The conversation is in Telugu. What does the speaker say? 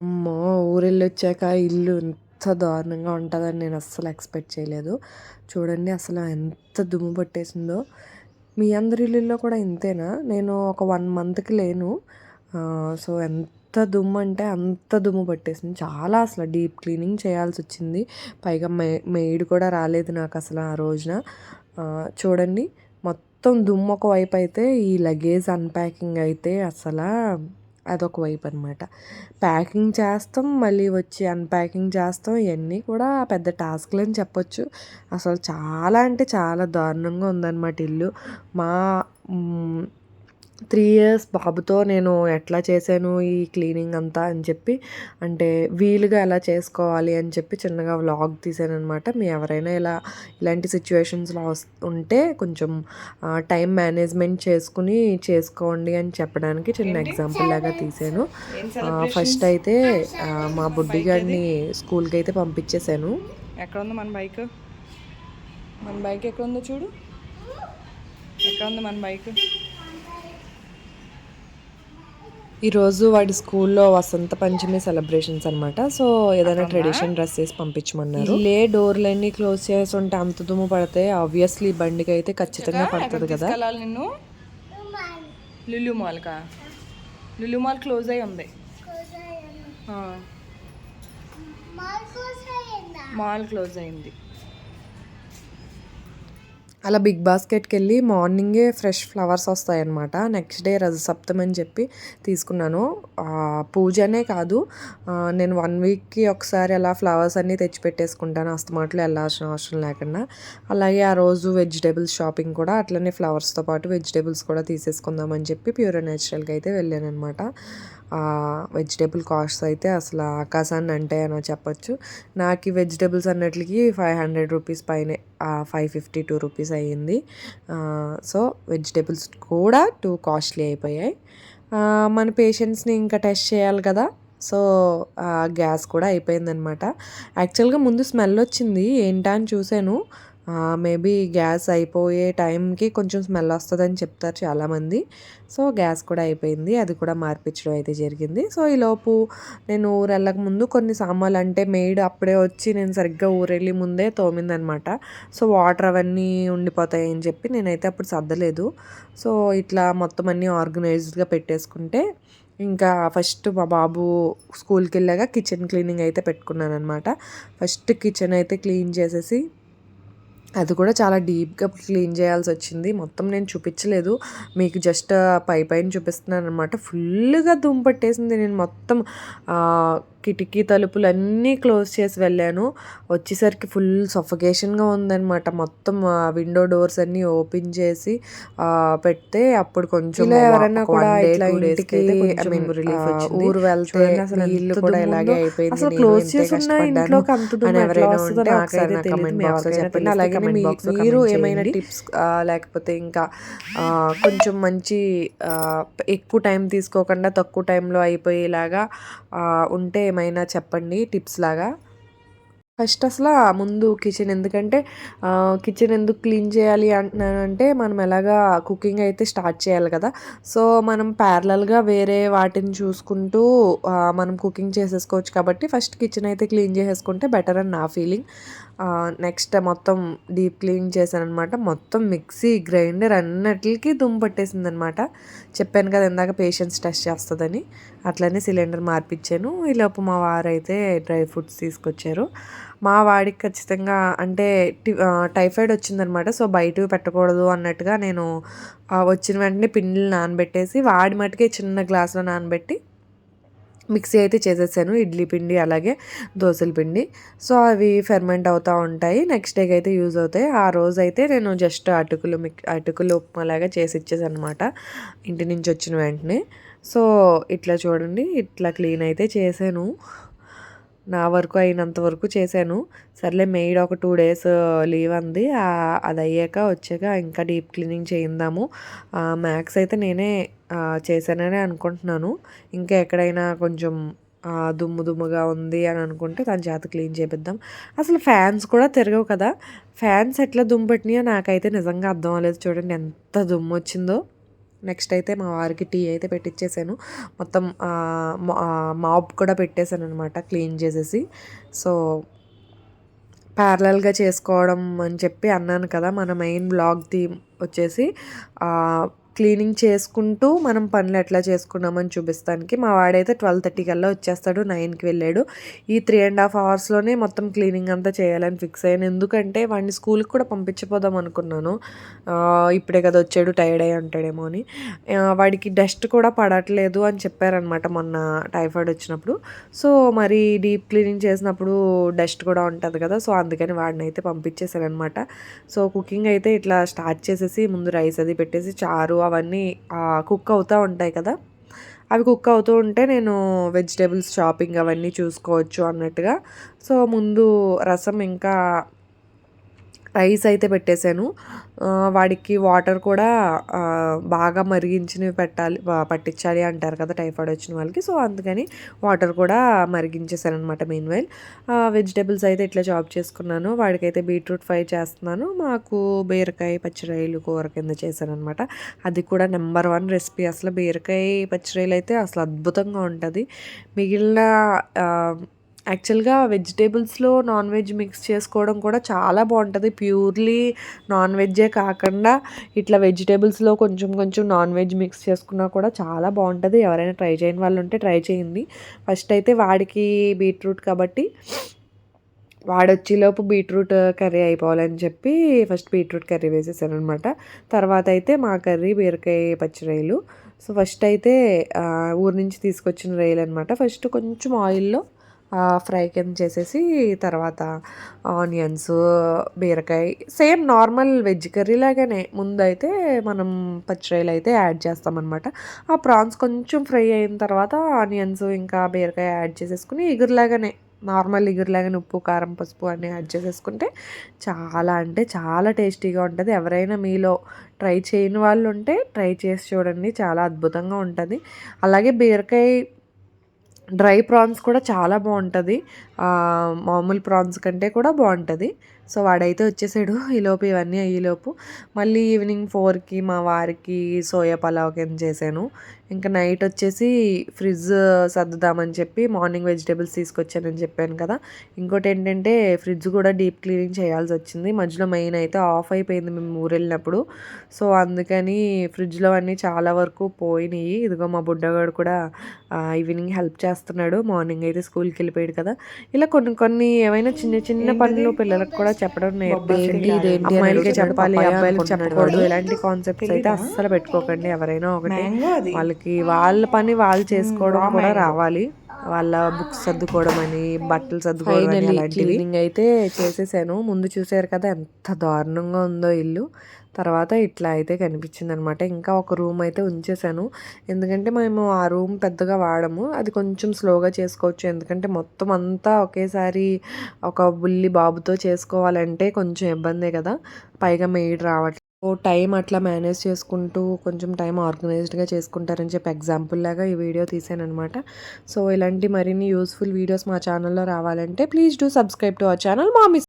అమ్మో! ఊరెళ్ళొచ్చాక ఇల్లు ఇంత దారుణంగా ఉంటదని నేను అస్సలు ఎక్స్‌పెక్ట్ చేయలేదు. చూడండి అసల ఎంత దుమ్ము పట్టేసిందో. మీ అందరి ఇల్లుల్లో కూడా ఇంతేనా? నేను ఒక 1 మంత్‌కి లేను. ఆహ్, సో, ఎంత దుమ్మంటే అంత దుమ్ము పట్టేసింది. చాలా అసల డీప్ క్లీనింగ్ చేయాల్సొచ్చింది. పైగా మె మెయిడ్ కూడా రాలేదు నాకసల ఆ రోజున. ఆహ్, చూడండి మొత్తం దుమ్ము ఒకవైపు అయితే, ఈ లగేజ్ అన్‌ప్యాకింగ్ అయితే అసలా అదొక వైపు అనమాట. ప్యాకింగ్ చేస్తాం, మళ్ళీ వచ్చి అన్‌ప్యాకింగ్ చేస్తాం. ఇవన్నీ కూడా పెద్ద టాస్క్లు అని చెప్పొచ్చు. అసలు చాలా అంటే చాలా దారుణంగా ఉందన్నమాట ఇల్లు. మా 3 ఇయర్స్ బాబుతో నేను ఎట్లా చేశాను ఈ క్లీనింగ్ అంతా అని చెప్పి అంటే వీలుగా ఎలా చేసుకోవాలి అని చెప్పి చిన్నగా వ్లాగ్ తీశాననమాట. మీ ఎవరైనా ఇలా ఇలాంటి సిట్యుయేషన్స్‌లో వస్ ఉంటే కొంచెం టైం మేనేజ్‌మెంట్ చేసుకొని చేసుకోండి అని చెప్పడానికి చిన్న ఎగ్జాంపుల్ లాగా తీశాను. ఫస్ట్ అయితే మా బుడ్డి గాడిని స్కూల్‌కి అయితే పంపించేసాను. ఎక్కడ ఉంది మన బైక్ మన బైక్ ఎక్కడ ఉందో చూడు ఎక్కడ ఉంది మన బైక్ ఈరోజు వాడి స్కూల్లో వసంత పంచమి సెలబ్రేషన్స్ అనమాట. సో, ఏదైనా ట్రెడిషన్ డ్రెస్ వేసి పంపించమన్నారు. ఇల్లే డోర్‌లన్నీ క్లోజ్ చేసి ఉంటే అంత దుమ్ము పడితే ఆబ్వియస్లీ బండికైతే ఖచ్చితంగా పడతది కదా! నిన్ను లులు మాల్కా లులు మాల్ క్లోజ్ అయి ఉంది ఆ. మాల్ క్లోజ్ అయింది అలా బిగ్ బాస్కెట్‌కి వెళ్ళి మార్నింగే ఫ్రెష్ ఫ్లవర్స్ వస్తాయన్నమాట. నెక్స్ట్ డే రథసప్తమి అని చెప్పి తీసుకున్నాను. పూజనే కాదు నేను వన్ వీక్‌కి ఒకసారి అలా ఫ్లవర్స్ అన్నీ తెచ్చిపెట్టేసుకుంటాను. అస్తమాట్లు వెళ్ళాల్సిన అవసరం లేకుండా. అలాగే ఆ రోజు వెజిటేబుల్స్ షాపింగ్ కూడా అట్లనే ఫ్లవర్స్‌తో పాటు వెజిటేబుల్స్ కూడా తీసేసుకుందామని చెప్పి ప్యూర్ అండ్ నేచురల్‌గా అయితే వెళ్ళాను అనమాట వెజిటేబుల్ కాస్ట్స్ అయితే అసలు ఆకాశాన్ని అంటే అని చెప్పొచ్చు. నాకు ఈ వెజిటబుల్స్ అన్నిట్లికి 500 రూపీస్ పైనే ఆహ్, 552 రూపీస్ అయ్యింది. సో, వెజిటేబుల్స్ కూడా టూ కాస్ట్‌లీ అయిపోయాయి. మన పేషెంట్స్ని ఇంకా టెస్ట్ చేయాలి కదా! సో, గ్యాస్ కూడా అయిపోయిందనమాట. యాక్చువల్‌గా ముందు స్మెల్ వచ్చింది. ఏంటా అని చూసాను. మేబీ గ్యాస్ అయిపోయే టైంకి కొంచెం స్మెల్ వస్తుందని చెప్తారు చాలామంది. సో, గ్యాస్ కూడా అయిపోయింది. అది కూడా మార్పించడం అయితే జరిగింది. సో, ఈలోపు నేను ఊరెళ్ళక ముందు కొన్ని సామాన్లు అంటే మెయిడ్ అప్పుడే వచ్చి నేను సరిగ్గా ఊరెళ్ళి ముందే తోమిందనమాట. సో, వాటర్ అవన్నీ ఉండిపోతాయి అని చెప్పి నేనైతే అప్పుడు సర్దలేదు. సో, ఇట్లా మొత్తం అన్నీ ఆర్గనైజ్డ్‌గా పెట్టేసుకుంటే ఇంకా ఫస్ట్ మా బాబు స్కూల్కి వెళ్ళాక కిచెన్ క్లీనింగ్ అయితే పెట్టుకున్నాను అనమాట ఫస్ట్ కిచెన్ అయితే క్లీన్ చేసేసి అది కూడా చాలా డీప్‌గా క్లీన్ చేయాల్సి వచ్చింది మొత్తం నేను చూపించలేదు. మీకు జస్ట్ పై పైన చూపిస్తున్నాననమాట. ఫుల్లుగా దుమ్ము పట్టేసింది. నేను మొత్తం కిటికీ తలుపులన్నీ క్లోజ్ చేసి వెళ్ళాను. వచ్చేసరికి ఫుల్ సఫకేషన్‌గా ఉందనమాట. మొత్తం విండో డోర్స్ అన్నీ ఓపెన్ చేసి పెడితే అప్పుడు కొంచెం ఎవరైనా కూడా 1 డే, ఇట్లా 2 డేస్‌కి ఇంటికి. ఊరు వెళ్తే ఇల్లు కూడా ఇలాగే. అయిపోయింది. అసలు క్లోజ్ ఇంట్లోకి అంత ఎట్లా ఎవరైనా ఉంటే నాకైతే చెప్పండి. అలాగే మీరు ఏమైనా. టిప్స్ లేకపోతే ఇంకా కొంచెం మంచి ఎక్కువ టైం తీసుకోకుండా తక్కువ టైంలో అయిపోయేలాగా ఉంటే ఏమైనా చెప్పండి టిప్స్ లాగా. ఫస్ట్ అసలు ముందు కిచెన్ ఎందుకంటే కిచెన్ ఎందుకు క్లీన్ చేయాలి అంటున్నానంటే మనం ఎలాగా కుకింగ్ అయితే స్టార్ట్ చేయాలి కదా! సో, మనం ప్యారలల్‌గా వేరే వాటిని చూసుకుంటూ మనం కుకింగ్ చేసేసుకోవచ్చు కాబట్టి ఫస్ట్ కిచెన్ అయితే క్లీన్ చేసేసుకుంటే బెటర్ అని నా ఫీలింగ్. నెక్స్ట్ మొత్తం డీప్ క్లీన్ చేశానమాట మొత్తం మిక్సీ, గ్రైండర్ అన్నిటికీ దుమ్ము పట్టేసిందనమాట. చెప్పాను కదా ఇందాక పేషెన్స్ టెస్ట్ చేస్తుందని అట్లనే సిలిండర్ మార్పించాను ఈలోపు మా వారైతే డ్రై ఫ్రూట్స్ తీసుకొచ్చారు. మా వాడికి ఖచ్చితంగా అంటే టైఫాయిడ్ వచ్చిందనమాట. సో, బయటవి పెట్టకూడదు అన్నట్టుగా నేను వచ్చిన వెంటనే పిండిలు నానబెట్టేసి వాడి మటుకే చిన్న గ్లాస్‌లో నానబెట్టి మిక్సీ అయితే చేసేసాను. ఇడ్లీ పిండి అలాగే దోసల పిండి. సో, అవి ఫెర్మెంట్ అవుతూ ఉంటాయి. నెక్స్ట్ డేకి అయితే యూజ్ అవుతాయి. ఆ రోజైతే నేను జస్ట్ అటుకులు మిక్ అటుకులు ఉప్మాలాగా చేసి ఇచ్చేసాననమాట. ఇంటి నుంచి వచ్చిన వెంటనే. సో, ఇట్లా చూడండి ఇట్లా క్లీన్ అయితే చేశాను. నా వరకు అయినంత వరకు చేశాను. సర్లే మెయిడ్ ఒక టూ డేస్ లీవ్ అంది. అది అయ్యాక వచ్చాక ఇంకా డీప్ క్లీనింగ్ చేయిందాము. మ్యాక్స్ అయితే నేనే చేశానని చేశాననే అనుకుంటున్నాను. ఇంకా ఎక్కడైనా కొంచెం దుమ్ము దుమ్ముగా ఉంది అని అనుకుంటే దాని చేత క్లీన్ చేపిద్దాం. అసలు ఫ్యాన్స్ కూడా తిరగవు కదా! ఫ్యాన్స్ ఎట్లా దుమ్ము పెట్టినాయో నాకైతే నిజంగా అర్థం అవ్వలేదు. చూడండి ఎంత దుమ్ము వచ్చిందో నెక్స్ట్ అయితే మా వారికి టీ అయితే పెట్టించేసాను మొత్తం మాప్ కూడా పెట్టేశాను అనమాట క్లీన్ చేసేసి. సో ప్యారలల్గా చేసుకోవడం అని చెప్పి అన్నాను కదా మన మెయిన్ బ్లాగ్ థీమ్ వచ్చేసి క్లీనింగ్ చేసుకుంటూ మనం పనులు ఎట్లా చేసుకున్నామని చూపిస్తానికి. మా వాడైతే ట్వెల్వ్ థర్టీ కల్లా వచ్చేస్తాడు నైన్కి వెళ్ళాడు. ఈ త్రీ అండ్ హాఫ్ అవర్స్లోనే మొత్తం క్లీనింగ్ అంతా చేయాలని ఫిక్స్ అయ్యాను. ఎందుకంటే వాడిని స్కూల్కి కూడా పంపించిపోదాం అనుకున్నాను. ఇప్పుడే కదా వచ్చాడు టైర్డ్ అయ్యి ఉంటాడేమో అని. వాడికి డస్ట్ కూడా పడట్లేదు అని చెప్పారనమాట మొన్న టైఫాయిడ్ వచ్చినప్పుడు. సో మరి డీప్ క్లీనింగ్ చేసినప్పుడు డస్ట్ కూడా ఉంటుంది కదా సో అందుకని వాడిని అయితే పంపించేశారనమాట. సో కుకింగ్ అయితే ఇట్లా స్టార్ట్ చేసేసి ముందు రైస్ అది పెట్టేసి చారు అవన్నీ కుక్ అవుతూ ఉంటాయి కదా? అవి కుక్ అవుతూ ఉంటే నేను వెజిటేబుల్స్ షాపింగ్ అవన్నీ చూసుకోవచ్చు అన్నట్టుగా. సో ముందు రసం ఇంకా రైస్ అయితే పెట్టేశాను. వాడికి వాటర్ కూడా బాగా మరిగించినవి పెట్టాలి పట్టించాలి అంటారు కదా టైఫాయిడ్ వచ్చిన వాళ్ళకి. సో అందుకని వాటర్ కూడా మరిగించేసాను అనమాట మెయిన్ వైల్ వెజిటేబుల్స్ అయితే ఇట్లా చాప్ చేసుకున్నాను. వాడికైతే బీట్రూట్ ఫ్రై చేస్తున్నాను. మాకు బీరకాయ పచ్చిరాయలు కూర కింద చేశాను అనమాట అది కూడా నెంబర్ వన్ రెసిపీ. అసలు బీరకాయ పచ్చిరాయలు అయితే అసలు అద్భుతంగా ఉంటుంది. మిగిలిన యాక్చువల్గా వెజిటేబుల్స్లో నాన్ వెజ్ మిక్స్ చేసుకోవడం కూడా చాలా బాగుంటుంది. ప్యూర్లీ నాన్ వెజ్జే కాకుండా ఇట్లా వెజిటేబుల్స్లో కొంచెం కొంచెం నాన్ వెజ్ మిక్స్ చేసుకున్నా కూడా చాలా బాగుంటుంది. ఎవరైనా ట్రై చేయని వాళ్ళు ఉంటే ట్రై చేయండి. ఫస్ట్ అయితే వాడికి బీట్రూట్ కాబట్టి వాడొచ్చేలోపు బీట్రూట్ కర్రీ అయిపోవాలని చెప్పి ఫస్ట్ బీట్రూట్ కర్రీ వేసేసాను అనమాట తర్వాత అయితే మా కర్రీ బీరకాయ పచ్చిరాయలు సో ఫస్ట్ అయితే ఊరి నుంచి తీసుకొచ్చిన రొయ్యలు అనమాట ఫస్ట్ కొంచెం ఆయిల్లో ఫ్రై కింద చేసేసి తర్వాత ఆనియన్స్ బీరకాయ సేమ్ నార్మల్ వెజ్ కర్రీ లాగానే. ముందైతే మనం పచ్చిరాయలు అయితే యాడ్ చేస్తామన్నమాట. ఆ ప్రాన్స్ కొంచెం ఫ్రై అయిన తర్వాత ఆనియన్స్ ఇంకా బీరకాయ యాడ్ చేసేసుకుని ఎగురులాగానే నార్మల్ ఎగురులాగానే ఉప్పు కారం పసుపు అన్నీ యాడ్ చేసేసుకుంటే చాలా అంటే చాలా టేస్టీగా ఉంటుంది. ఎవరైనా మీలో ట్రై చేయని వాళ్ళు ఉంటే ట్రై చేసి చూడండి. చాలా అద్భుతంగా ఉంటుంది. అలాగే బీరకాయ డ్రై ప్రాన్స్ కూడా చాలా బాగుంటుంది. మామూలు ప్రాన్స్ కంటే కూడా బాగుంటుంది. సో వాడైతే వచ్చేసాడు ఈలోపు ఇవన్నీ అయ్యేలోపు మళ్ళీ ఈవినింగ్ ఫోర్కి మా వారికి సోయా పలావ్ కింద చేశాను. ఇంకా నైట్ వచ్చేసి ఫ్రిడ్జ్ సర్దుదామని చెప్పి మార్నింగ్ వెజిటేబుల్స్ తీసుకొచ్చానని చెప్పాను కదా. ఇంకోటి ఏంటంటే ఫ్రిడ్జ్ కూడా డీప్ క్లీనింగ్ చేయాల్సి వచ్చింది. మధ్యలో మెయిన్ అయితే ఆఫ్ అయిపోయింది మేము ఊరు వెళ్ళినప్పుడు సో అందుకని ఫ్రిడ్జ్లో అన్నీ చాలా వరకు పోయినాయి. ఇదిగో మా బుడ్డగాడు కూడా ఈవినింగ్ హెల్ప్ చేస్తున్నాడు. మార్నింగ్ అయితే స్కూల్కి వెళ్ళిపోయాడు కదా. ఇలా కొన్ని కొన్ని ఏమైనా చిన్న చిన్న పనులు పిల్లలకు కూడా చెప్పడం నేర్పించండి అమ్మాయిలకే చెప్పాలి అబ్బాయిలకు చెప్పకూడదు ఇలాంటి కాన్సెప్ట్స్ అయితే అస్సలు పెట్టుకోకండి ఎవరైనా ఒకటి. వాళ్ళకి వాళ్ళ పని వాళ్ళు చేసుకోవడం కూడా రావాలి. వాళ్ళ బుక్స్ సర్దుకోవడం అని బట్టలు సర్దుకోవడం అని అలాంటివి. క్లీనింగ్ అయితే చేసేసాను. ముందు చూసారు కదా ఎంత దారుణంగా ఉందో ఇల్లు. తర్వాత ఇట్లా అయితే కనిపించింది అనమాట ఇంకా ఒక రూమ్ అయితే ఉంచేసాను ఎందుకంటే మేము ఆ రూమ్ పెద్దగా వాడము. అది కొంచెం స్లోగా చేసుకోవచ్చు. ఎందుకంటే మొత్తం అంతా ఒకేసారి ఒక బుల్లి బాబుతో చేసుకోవాలంటే కొంచెం ఇబ్బందే కదా. పైగా మెయిడ్ రావట్లేదు ఓ టైం అట్లా మేనేజ్ చేసుకుంటూ కొంచెం టైం ఆర్గనైజ్డ్గా చేసుకుంటారని చెప్పి ఎగ్జాంపుల్ లాగా ఈ వీడియో తీసాను అనమాట సో ఇలాంటి మరిన్ని యూస్ఫుల్ వీడియోస్ మా ఛానల్లో రావాలంటే please do subscribe to our channel మామిస్